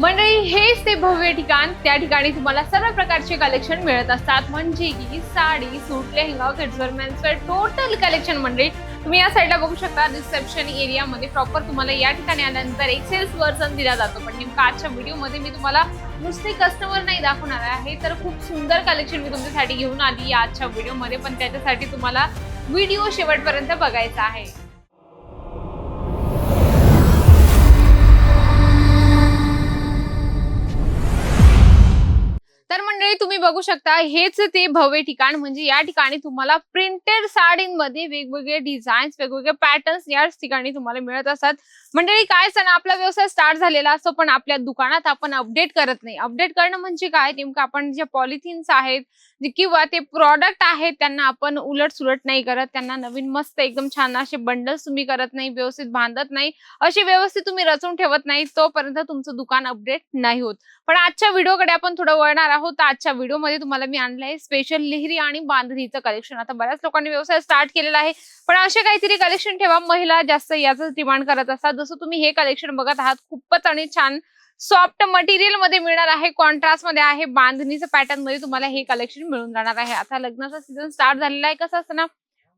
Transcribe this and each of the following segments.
मंडळी हेच ते भव्य ठिकाण. त्या ठिकाणी तुम्हाला सर्व प्रकारचे कलेक्शन मिळत असतात. म्हणजे की साडी सूट लेहंगा किड्सवर मेन्सवर टोटल कलेक्शन मंडळी तुम्ही या साईडला बघू शकता. रिसेप्शन एरियामध्ये प्रॉपर तुम्हाला या ठिकाणी आल्यानंतर एक सेल्स वर्जन दिला जातो. पण नेमका आजच्या व्हिडिओमध्ये मी तुम्हाला नुसते कस्टमर नाही दाखवणार आहे तर खूप सुंदर कलेक्शन मी तुमच्यासाठी घेऊन आली या आजच्या व्हिडिओमध्ये पण त्याच्यासाठी तुम्हाला व्हिडिओ शेवटपर्यंत बघायचा आहे. तुम्ही बघू शकता हेच ते भव्य ठिकाण म्हणजे या ठिकाणी तुम्हाला प्रिंटेड साडींमध्ये वेगवेगळे डिझाईन्स वेगवेगळे पॅटर्न्स याच ठिकाणी तुम्हाला मिळत असतात. मंडळी काय सण आपला व्यवसाय स्टार्ट झालेला असतो पण आपल्या दुकानात आपण अपडेट करत नाही. अपडेट करणं म्हणजे काय? नेमकं आपण जे पॉलिथिन्स आहेत किंवा ते प्रॉडक्ट आहेत त्यांना आपण उलट सुलट नाही करत. त्यांना नवीन मस्त एकदम छान असे बंडल्स तुम्ही करत नाही व्यवस्थित बांधत नाही. असे व्यवस्थित तुम्ही रचून ठेवत नाही तोपर्यंत तुमचं दुकान अपडेट नाही होत. पण आजच्या व्हिडिओकडे आपण थोडं वळणार आहोत. आजच्या व्हिडिओमध्ये तुम्हाला मी आणलंय स्पेशल लिहिरी आणि बांधणीचं कलेक्शन आता बऱ्याच लोकांनी व्यवसाय स्टार्ट केलेला आहे. पण असे काहीतरी कलेक्शन ठेवा. महिला जास्त याच डिमांड करत असतात. जसं तुम्ही हे कलेक्शन बघत आहात खूपच आणि छान सॉफ्ट मटेरियलमध्ये मिळणार आहे कॉन्ट्रास्टमध्ये आहे बांधणीचं पॅटर्नमध्ये तुम्हाला हे कलेक्शन मिळून जाणार आहे. आता लग्नाचा सीझन स्टार्ट झालेला आहे कसं असतं ना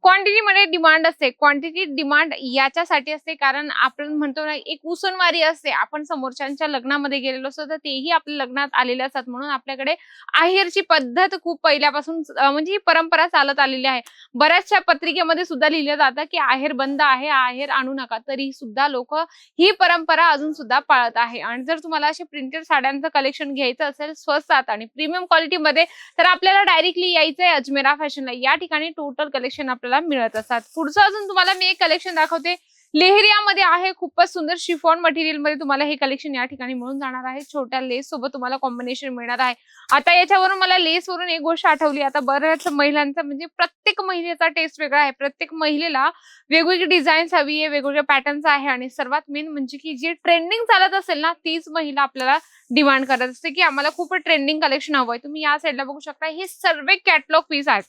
क्वांटिटी मध्ये डिमांड असते. क्वांटिटी डिमांड याच्यासाठी असते कारण आपण म्हणतो ना एक उसनवारी असते. आपण समोरच्यांच्या लग्नामध्ये गेलेलो असतो तर तेही आपल्या लग्नात आलेले असतात. म्हणून आपल्याकडे आहेरची पद्धत खूप पहिल्यापासून म्हणजे ही परंपरा चालत आलेली आहे. बऱ्याचशा पत्रिकेमध्ये सुद्धा लिहिलं जातं की आहेर बंद आहे आहेर आणू नका. तरी सुद्धा लोक ही परंपरा अजून सुद्धा पाळत आहे. आणि जर तुम्हाला असे प्रिंटेड साड्यांचं कलेक्शन घ्यायचं असेल स्वस्तात आणि प्रीमियम क्वालिटीमध्ये तर आपल्याला डायरेक्टली यायचं आहे अजमेरा फॅशनला या ठिकाणी टोटल कलेक्शन आपल्याला मिळत असतात. पुढचं अजून तुम्हाला मी एक कलेक्शन दाखवते. लेहरियामध्ये आहे खूपच सुंदर शिफॉन मटेरियलमध्ये तुम्हाला हे कलेक्शन या ठिकाणी मिळून जाणार आहे. छोट्या लेस सोबत तुम्हाला कॉम्बिनेशन मिळणार आहे. आता याच्यावरून मला लेस वरून एक गोष्ट आठवली. आता बऱ्याच महिलांचा म्हणजे प्रत्येक महिलेचा टेस्ट वेगळा आहे. प्रत्येक महिलेला वेगवेगळी डिझाईन्स हवी आहे वेगवेगळ्या पॅटर्न्स आहे आणि सर्वात मेन म्हणजे की जी ट्रेंडिंग चालत असेल ना तीच महिला आपल्याला डिमांड करत असते की आम्हाला खूप ट्रेंडिंग कलेक्शन हवं आहे तुम्ही या साईडला बघू शकता. हे सर्व कॅटलॉग पीस आहेत.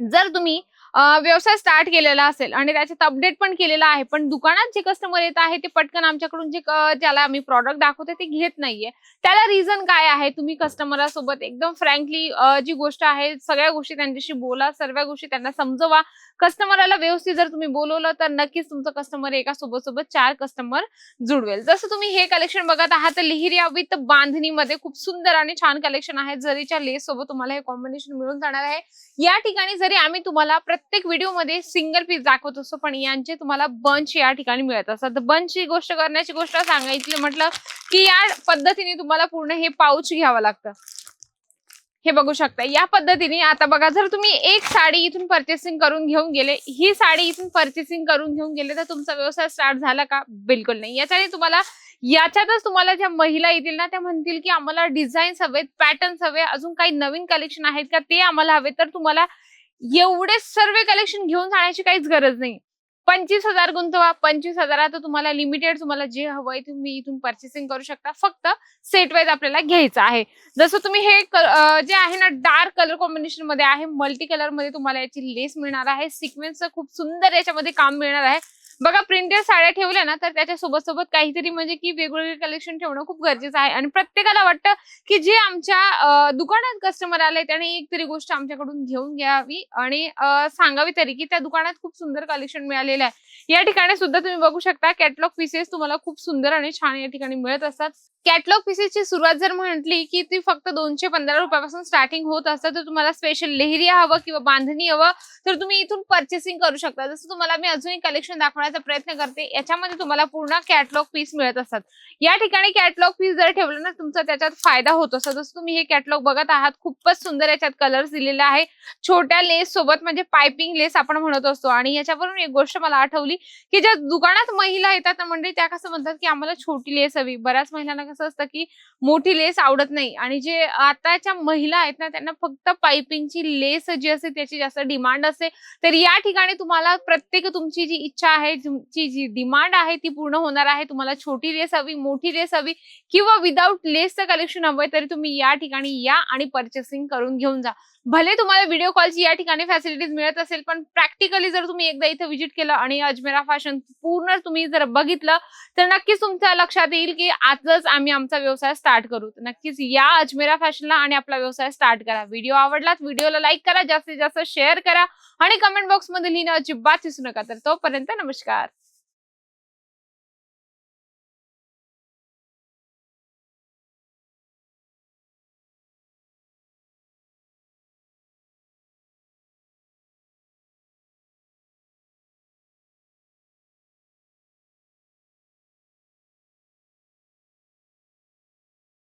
जर तुम्ही व्यवसाय स्टार्ट केलेला असेल आणि त्याच्यात अपडेट पण केलेला आहे. पण दुकानात जे कस्टमर येत आहे ते पटकन आमच्याकडून जे ज्याला आम्ही प्रॉडक्ट दाखवते ते घेत नाहीये. त्याला रिझन काय आहे? तुम्ही कस्टमरासोबत एकदम फ्रँकली जी गोष्ट आहे सगळ्या गोष्टी त्यांच्याशी बोला सर्व गोष्टी त्यांना समजवा. कस्टमरला व्यवस्थित जर तुम्ही बोलवलं तर नक्कीच तुमचं कस्टमर एका सोबत सोबत चार कस्टमर जुडवेल. जसं तुम्ही हे कलेक्शन बघत आहात लिहिरिया विथ बांधणीमध्ये खूप सुंदर आणि छान कलेक्शन आहे. जरीच्या लेस सोबत तुम्हाला हे कॉम्बिनेशन मिळून जाणार आहे. या ठिकाणी जरी आम्ही तुम्हाला प्रत्येक व्हिडिओमध्ये सिंगल पीस दाखवत असतो पण यांचे तुम्हाला बंच या ठिकाणी मिळत असतात. बंचची गोष्ट करण्याची गोष्ट सांगायची म्हटलं की या पद्धतीने तुम्हाला पूर्ण हे पाऊच घ्यावं लागतं. हे बघू शकता. या पद्धतीने आता बघा जर तुम्ही एक साडी इथून परचेसिंग करून घेऊन गेले ही साडी इथून परचेसिंग करून घेऊन गेले तर तुमचा व्यवसाय स्टार्ट झाला का? बिलकुल नाही. याच्याने तुम्हाला याच्यातच तुम्हाला ज्या महिला येतील ना त्या म्हणतील की आम्हाला डिझाईन्स हवेत पॅटर्न्स हवे अजून काही नवीन कलेक्शन आहेत का ते आम्हाला हवे तर तुम्हाला एवढे सर्व कलेक्शन घेऊन जाण्याची काहीच गरज नाही. पंचवीस हजार गुंतवा पंचवीस हजारात तुम्हाला लिमिटेड तुम्हाला जे हवंय तुम्ही इथून परचेसिंग करू शकता. फक्त सेट वाईज आपल्याला घ्यायचं आहे. जसं तुम्ही हे क- जे आहे ना डार्क कलर कॉम्बिनेशनमध्ये आहे मल्टी कलरमध्ये तुम्हाला याची लेस मिळणार आहे. सिक्वेन्सचं खूप सुंदर याच्यामध्ये काम मिळणार आहे. बघा प्रिंटेड साड्या ठेवल्या ना तर त्याच्या सोबत सोबत काहीतरी म्हणजे की वेगवेगळे कलेक्शन ठेवणं खूप गरजेचं आहे. आणि प्रत्येकाला वाटतं की जे आमच्या दुकानात कस्टमर आले त्याने एक तरी गोष्ट आमच्याकडून घेऊन घ्यावी. आणि सांगावी तरी की त्या दुकानात खूप सुंदर कलेक्शन मिळालेलं आहे. या ठिकाणी सुद्धा तुम्ही बघू शकता कॅटलॉग पीसेस तुम्हाला खूप सुंदर आणि छान या ठिकाणी मिळत असतात. कॅटलॉग पीसेसची सुरुवात जर म्हटली की ती फक्त दोनशे पंधरा रुपयापासून स्टार्टिंग होत असतात तर तुम्हाला स्पेशल लेहरिया हवं किंवा बांधणी हवं तर तुम्ही इथून परचेसिंग करू शकता. जसं तुम्हाला मी अजूनही कलेक्शन दाखवण्याचा प्रयत्न करते याच्यामध्ये तुम्हाला पूर्ण कॅटलॉग पीस मिळत असतात. या ठिकाणी कॅटलॉग पीस जर ठेवलं ना तुमचा त्याच्यात फायदा होत असतो. जसं तुम्ही हे कॅटलॉग बघत आहात खूपच सुंदर याच्यात कलर्स दिलेले आहे. छोट्या लेस सोबत म्हणजे पायपिंग लेस आपण म्हणत असतो आणि याच्यावरून एक गोष्ट मला आठवली की ज्या दुकानात महिला येतात ना म्हणजे त्या कसं म्हणतात की आम्हाला छोटी लेस हवी. बऱ्याच महिलांना कसं असतं की मोठी लेस आवडत नाही. आणि जे आताच्या महिला आहेत ना त्यांना फक्त पायपिंगची लेस जी असते त्याची जास्त डिमांड असते. तर या ठिकाणी तुम्हाला प्रत्येक तुमची जी इच्छा आहे तुमची जी डिमांड आहे ती पूर्ण होणार आहे. तुम्हाला छोटी लेस हवी मोठी लेस हवी किंवा विदाऊट लेसचं कलेक्शन हवंय तरी तुम्ही या ठिकाणी या आणि परचेसिंग करून घेऊन जा. भले तुम्हाला व्हिडिओ कॉलची या ठिकाणी फॅसिलिटीज मिळत असेल पण प्रॅक्टिकली जर तुम्ही एकदा इथं व्हिजिट केलं आणि अजमेरा फॅशन पूर्ण तुम्ही जर बघितलं तर नक्कीच तुमच्या लक्षात येईल की आजच आम्ही आमचा व्यवसाय स्टार्ट करू. नक्कीच या अजमेरा फॅशनला आणि आपला व्यवसाय स्टार्ट करा. व्हिडिओ आवडला व्हिडिओला लाईक करा जास्तीत जास्त शेअर करा आणि कमेंट बॉक्समध्ये लिहिणं अजिबात विसरू नका. तर तोपर्यंत नमस्कार.